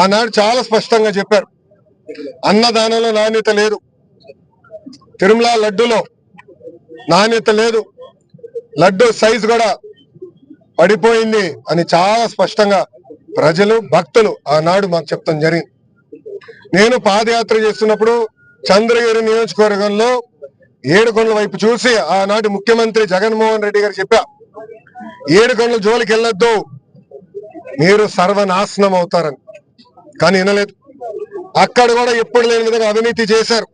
ఆనాడు చాలా స్పష్టంగా చెప్పారు. అన్నదానంలో నాణ్యత లేదు. తిరుమల లడ్డులో నాణ్యత లేదు. లడ్డు సైజు కూడా పడిపోయింది అని చాలా స్పష్టంగా ప్రజలు భక్తులు ఆనాడు మాకు చెప్తాం జరిగింది. నేను పాదయాత్ర చేస్తున్నప్పుడు చంద్రగిరి నియోజకవర్గంలో ఏడుకొండల వైపు చూసి ఆనాటి ముఖ్యమంత్రి జగన్మోహన్ రెడ్డి గారు చెప్పా ఏడుకొండల జోలికి వెళ్ళొద్దు మీరు సర్వనాశనం అవుతారని. కానీ వినలేదు. అక్కడ కూడా ఎప్పుడు లేని విధంగా అవినీతి చేశారు.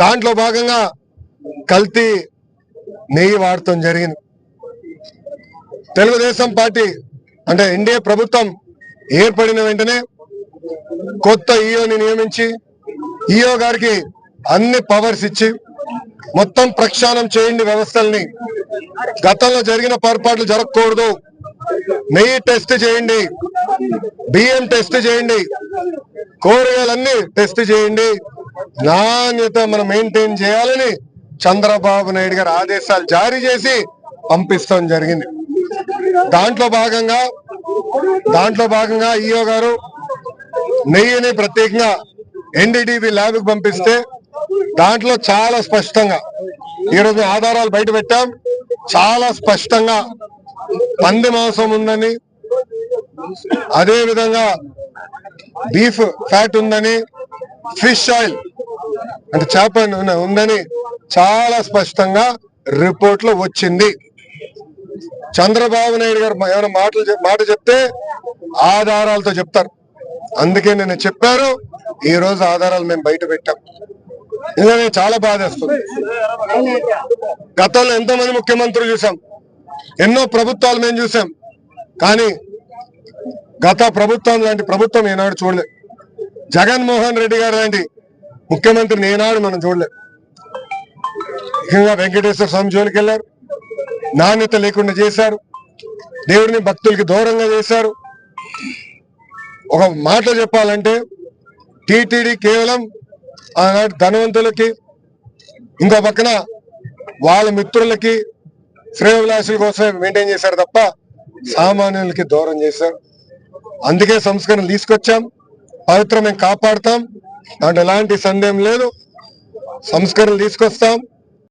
దాంట్లో భాగంగా కల్తీ నెయ్యి వాడటం జరిగింది. తెలుగుదేశం పార్టీ అంటే ఎన్డీఏ ప్రభుత్వం ఏర్పడిన వెంటనే కొత్త ఈఓని నియమించి ఈఓ గారికి అన్ని పవర్స్ ఇచ్చి మొత్తం ప్రక్షాళన చేయండి వ్యవస్థల్ని. గతంలో జరిగిన పొరపాట్లు జరగకూడదు. నెయ్యి టెస్ట్ చేయండి. బియ్యం టెస్ట్ చేయండి. కూరగాయలన్నీ టెస్ట్ చేయండి. నాణ్యత మనం మెయింటైన్ చేయాలని చంద్రబాబు నాయుడు గారు ఆదేశాలు జారీ చేసి పంపిస్తాం జరిగింది. దాంట్లో భాగంగా దాంట్లో భాగంగా ఈఓ గారు నెయ్యిని ప్రత్యేకంగా ఎన్డీటీవీ ల్యాబ్కి పంపిస్తే దాంట్లో చాలా స్పష్టంగా ఈరోజు ఆధారాలు బయట పెట్టాం. చాలా స్పష్టంగా పంది మాంసం ఉందని అదే విధంగా బీఫ్ ఫ్యాట్ ఉందని ఫిష్ ఆయిల్ అంటే చేప ఉందని చాలా స్పష్టంగా రిపోర్ట్లో వచ్చింది. చంద్రబాబు నాయుడు గారు ఏమైనా మాటలు మాట చెప్తే ఆధారాలతో చెప్తారు. అందుకే నేను చెప్పారు ఈ రోజు ఆధారాలు మేము బయట పెట్టాం. ఎందుకంటే చాలా బాధేస్తుంది. గతంలో ఎంతో మంది ముఖ్యమంత్రులు చూసాం. ఎన్నో ప్రభుత్వాలు మేము చూసాం. కానీ గత ప్రభుత్వం లాంటి ప్రభుత్వం ఏనాడు చూడలే. జగన్మోహన్ రెడ్డి గారు లాంటి ముఖ్యమంత్రిని ఏనాడు మనం చూడలేదు ముఖ్యంగా వెంకటేశ్వర స్వామి జోలికి వెళ్ళారు నాణ్యత లేకుండా చేశారు. దేవుడిని భక్తులకి దూరంగా చేశారు. ఒక మాట చెప్పాలంటే టీటీడీ కేవలం ఆనాటి ధనవంతులకి ఇంకో పక్కన వాళ్ళ మిత్రులకి శ్రేయోభిలాషుల కోసమే మెయింటైన్ చేశారు తప్ప సామాన్యులకి దూరం చేశారు. అందుకే సంస్కరణ తీసుకొచ్చాం. పవిత్రం మేము కాపాడుతాం. దాంట్లో ఎలాంటి సందేహం లేదు. సంస్కరణలు తీసుకొస్తాం.